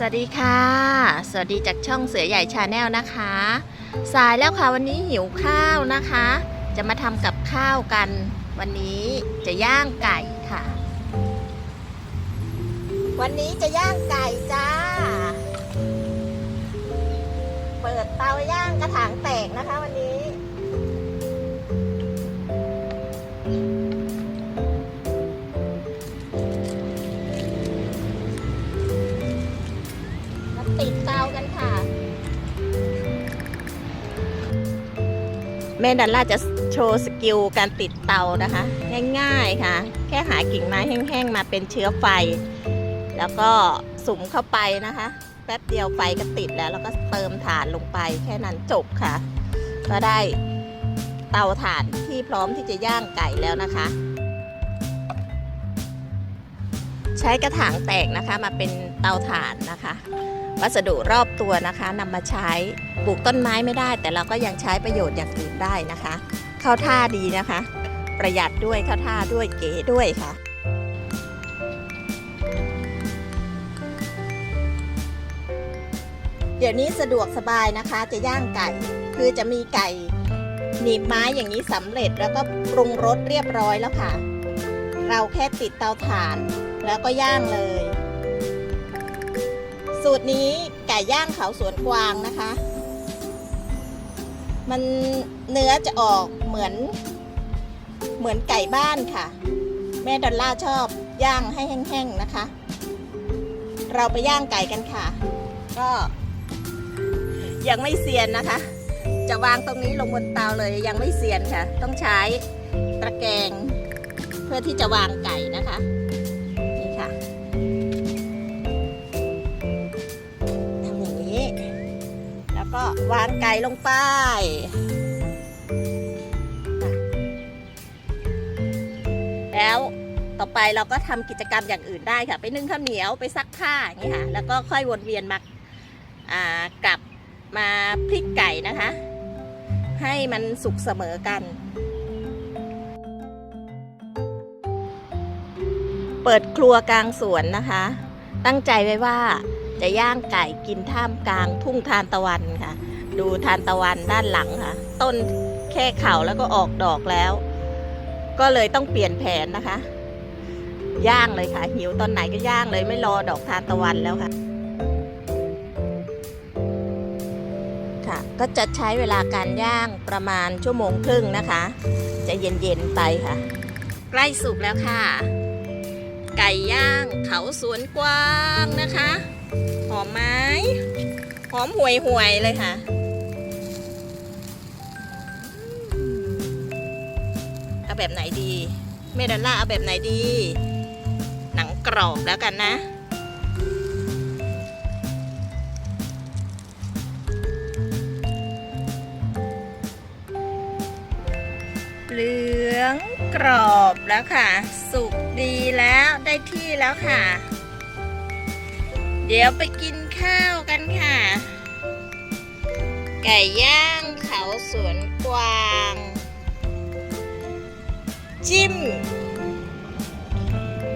สวัสดีค่ะ สวัสดีจากช่องเสือใหญ่ชาแนลนะคะ สายแล้วค่ะวันนี้หิวข้าวนะคะ จะมาทำกับข้าวกัน วันนี้จะย่างไก่ค่ะ วันนี้จะย่างไก่จ้า เปิดเตาย่างกระถางแตกนะคะวันนี้ แม่ดันล่าจะโชว์สกิลการติดเตานะคะ ง่ายๆค่ะ แค่หากิ่งไม้แห้งๆมาเป็นเชื้อไฟ แล้วก็สุมเข้าไปนะคะ แป๊บเดียวไฟก็ติดแล้วแล้วก็เติมถ่านลงไปแค่นั้นจบค่ะ ก็ได้เตาถ่านที่พร้อมที่จะย่างไก่แล้วนะคะ ใช้กระถางแตกนะคะมาเป็นเตาถ่านนะคะ วัสดุรอบตัวนะคะนำมาใช้ปลูกต้นไม้ไม่ได้ แต่เราก็ยังใช้ประโยชน์อย่างอื่นได้นะคะ เข้าท่าดีนะคะ ประหยัดด้วยเข้าท่าด้วยเก๋ด้วยค่ะเดี๋ยวนี้สะดวกสบายนะคะจะย่างไก่ คือจะมีไก่หนีบไม้อย่างนี้สำเร็จแล้วก็ปรุงรสเรียบร้อยแล้วค่ะ เราแค่ติดเตาถ่าน แล้วก็ย่างเลย สูตรนี้ไก่ย่างเขาสวนกวางนะคะ มันเนื้อจะออกเหมือน เหมือนไก่บ้านค่ะ แม่ดอลล่าชอบย่างให้แห้งๆนะคะ เราไปย่างไก่กันค่ะ ก็ยังไม่เซียนนะคะ จะวางตรงนี้ลงบนเตาเลยยังไม่เซียนค่ะ ต้องใช้ตะแกรงเพื่อที่จะวางไก่นะคะ แล้วก็วางไก่ลงไปแล้วต่อไปเราก็ทำกิจกรรมอย่างอื่นได้ค่ะ ไปนึ่งข้าวเหนียวไปซักผ้าอย่างนี้ค่ะ แล้วก็ค่อยวนเวียนมาอ่ากลับมาพลิกไก่นะคะ ให้มันสุกเสมอกัน เปิดครัวกลางสวนนะคะ ตั้งใจไว้ว่า จะย่างไก่กินท่ามกลางทุ่งทานตะวันค่ะ ดูทานตะวันด้านหลังค่ะ ต้นแค่เข่าแล้วก็ออกดอกแล้ว ก็เลยต้องเปลี่ยนแผนนะคะ ย่างเลยค่ะ หิวตอนไหนก็ย่างเลยไม่รอดอกทานตะวันแล้วค่ะค่ะ ก็จะใช้เวลาการย่างประมาณชั่วโมงครึ่งนะคะ จะเย็นๆไปค่ะ ใกล้สุกแล้วค่ะ ไก่ย่างเขาสวนกวางนะคะ หอมไหมหอมห่วยห่วยเลยค่ะ เอาแบบไหนดี เมดัลล่าเอาแบบไหนดี หนังกรอบแล้วกันนะเหลืองกรอบแล้วค่ะ สุกดีแล้วได้ที่แล้วค่ะ เดี๋ยวไปกินข้าวกันค่ะ ไก่ย่างเขาสวนกวาง จิ้ม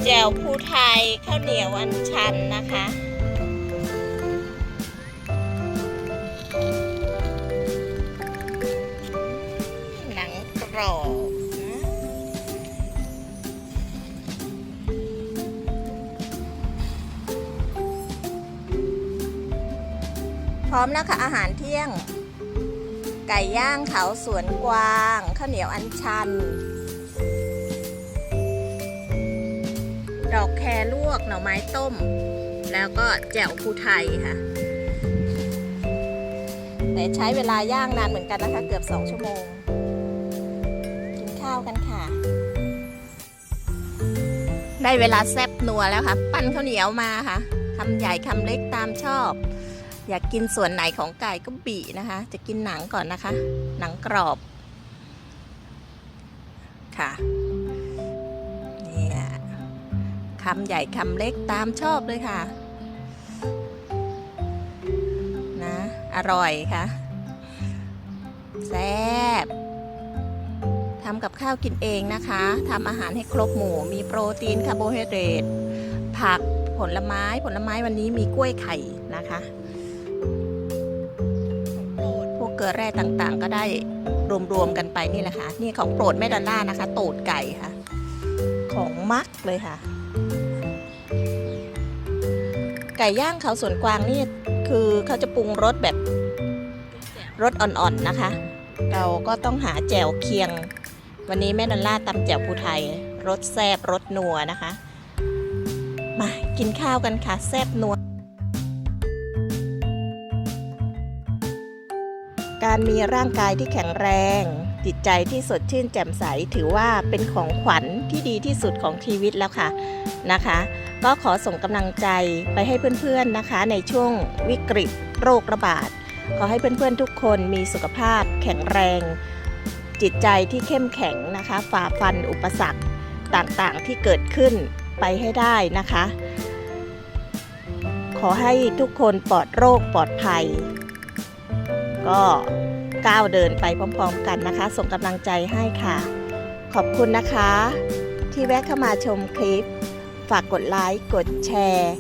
แจ่วภูไทยข้าวเหนียวอันชันนะคะ ร้อมแล้วค่ะอาหารเที่ยง ไก่ย่างเขาสวนกวางข้าวเหนียวอันชัน ดอกแครลวกหน่อไม้ต้ม แล้วก็แจ่วภูไทยค่ะ แต่ใช้เวลาย่างนานเหมือนกันนะคะ เกือบ2ชั่วโมง กินข้าวกันค่ะ ได้เวลาแซบนัวแล้วค่ะ ปั้นข้าวเหนียวมาค่ะคำใหญ่คำเล็กตามชอบ อยากกินส่วนไหนของไก่ก็บีนะคะ จะกินหนังก่อนนะคะ หนังกรอบค่ะเนี่ยคำใหญ่คำเล็กตามชอบเลยค่ะ นะ อร่อยค่ะแซ่บทำกับข้าวกินเองนะคะทำอาหารให้ครบหมู่ มีโปรตีนคาร์โบไฮเดรตผักผลไม้ผลไม้วันนี้มีกล้วยไข่นะคะ ลือแร่ต่างๆ ก็ได้รวมๆกันไปนี่แหละค่ะ นี่ของโปรดแม่ดอลล่านะคะ ตูดไก่ค่ะ ของมักเลยค่ะ ไก่ย่างเขาสวนกวางนี่คือเขาจะปรุงรสแบบรสอ่อนๆนะคะ เราก็ต้องหาแจ่วเคียง วันนี้แม่ดอลล่าตำแจ่วภูไทยรสแซบรสนัวนะคะ มากินข้าวกันค่ะ แซบนัว การมีร่างกายที่แข็งแรง จิตใจที่สดชื่นแจ่มใสถือว่าเป็นของขวัญที่ดีที่สุดของชีวิตแล้วค่ะนะคะ ก็ขอส่งกำลังใจไปให้เพื่อนๆนะคะ ในช่วงวิกฤตโรคระบาด ขอให้เพื่อนๆทุกคนมีสุขภาพแข็งแรง จิตใจที่เข้มแข็งนะคะ ฝ่าฟันอุปสรรคต่างๆที่เกิดขึ้นไปให้ได้นะคะ ขอให้ทุกคนปลอดโรคปลอดภัย ก็ก้าวเดินไปพร้อมๆกันนะคะ ส่งกำลังใจให้ค่ะ ขอบคุณนะคะ ที่แวะเข้ามาชมคลิป ฝากกดไลค์กดแชร์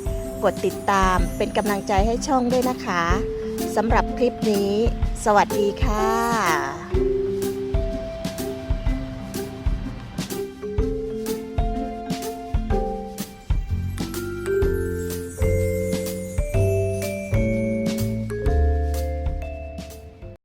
กดติดตามเป็นกำลังใจให้ช่องด้วยนะคะสำหรับคลิปนี้ สวัสดีค่ะ